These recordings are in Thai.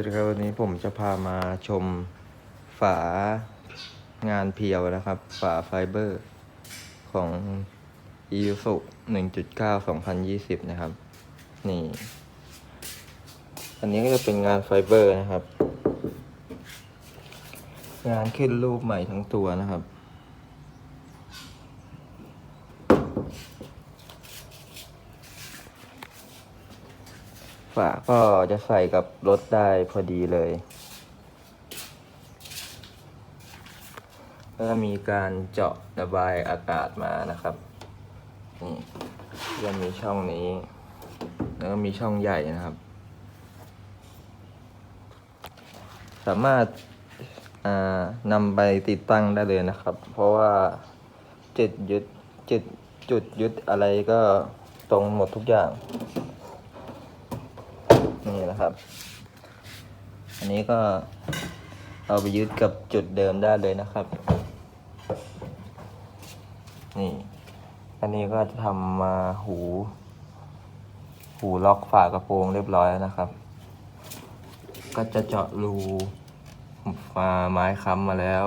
วัสดีครับวันนี้ผมจะพามาชมฝางานเพียวนะครับ ฝาไฟเบอร์ของ e u s u 1.9 2020 นะครับ นี่ อันนี้ก็จะเป็นงานไฟเบอร์นะครับ งานขึ้นรูปใหม่ทั้งตัวนะครับ ฝาก็จะใส่กับรถได้พอดีเลย ก็มีการเจาะระบายอากาศมานะครับ นี่จะมีช่องนี้ แล้วก็มีช่องใหญ่นะครับ สามารถนำไปติดตั้งได้เลยนะครับ เพราะว่าจุดยึดจุดจุดยึดอะไรก็ตรงหมดทุกอย่าง นี่นะครับ อันนี้ก็เอาไปยึดกับจุดเดิมได้เลยนะครับ นี่ อันนี้ก็จะทำมาหู หูล็อกฝากระโปรงเรียบร้อยแล้วนะครับ ก็จะเจาะรูมาไม้ค้ำมาแล้ว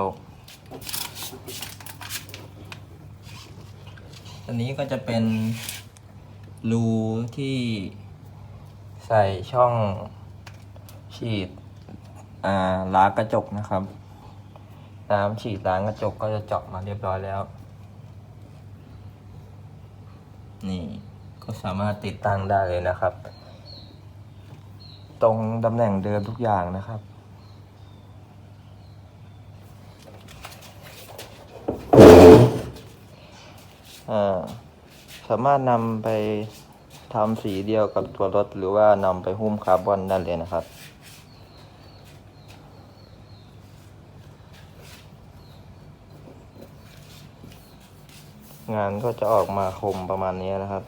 อันนี้ก็จะเป็นรูที่ ใส่ช่องฉีดล้างกระจกนะครับน้ำฉีดล้างกระจกก็จะเจาะมาเรียบร้อยแล้ว นี่ก็สามารถติดตั้งได้เลยนะครับ ตรงตำแหน่งเดิมทุกอย่างนะครับ สามารถนำไป ทำสีเดียวกับตัวรถหรือว่านำไปหุ้มคาร์บอนได้เลยนะครับ งานก็จะออกมาคมประมาณนี้นะครับ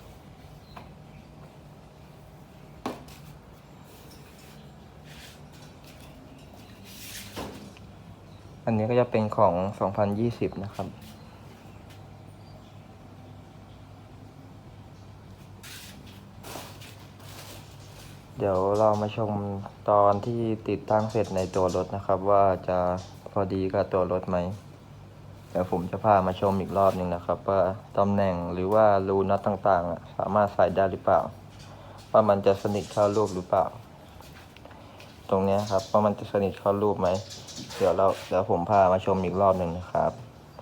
อันนี้ก็จะเป็นของ 2020 นะครับ เดี๋ยวเรามาชมตอนที่ติดตั้งเสร็จในตัวรถนะครับ ว่าจะพอดีกับตัวรถไหมเดี๋ยวผมจะพามาชมอีกรอบหนึ่งนะครับ ว่าตำแหน่งหรือว่ารูน็อตต่างๆอะสามารถใส่ได้หรือเปล่า ว่ามันจะสนิทเข้ารูปหรือเปล่า ตรงนี้ครับว่ามันจะสนิทเข้ารูปไหมเดี๋ยวเราเดี๋ยวผมพามาชมอีกรอบหนึ่งนะครับ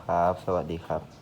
ครับ สวัสดีครับ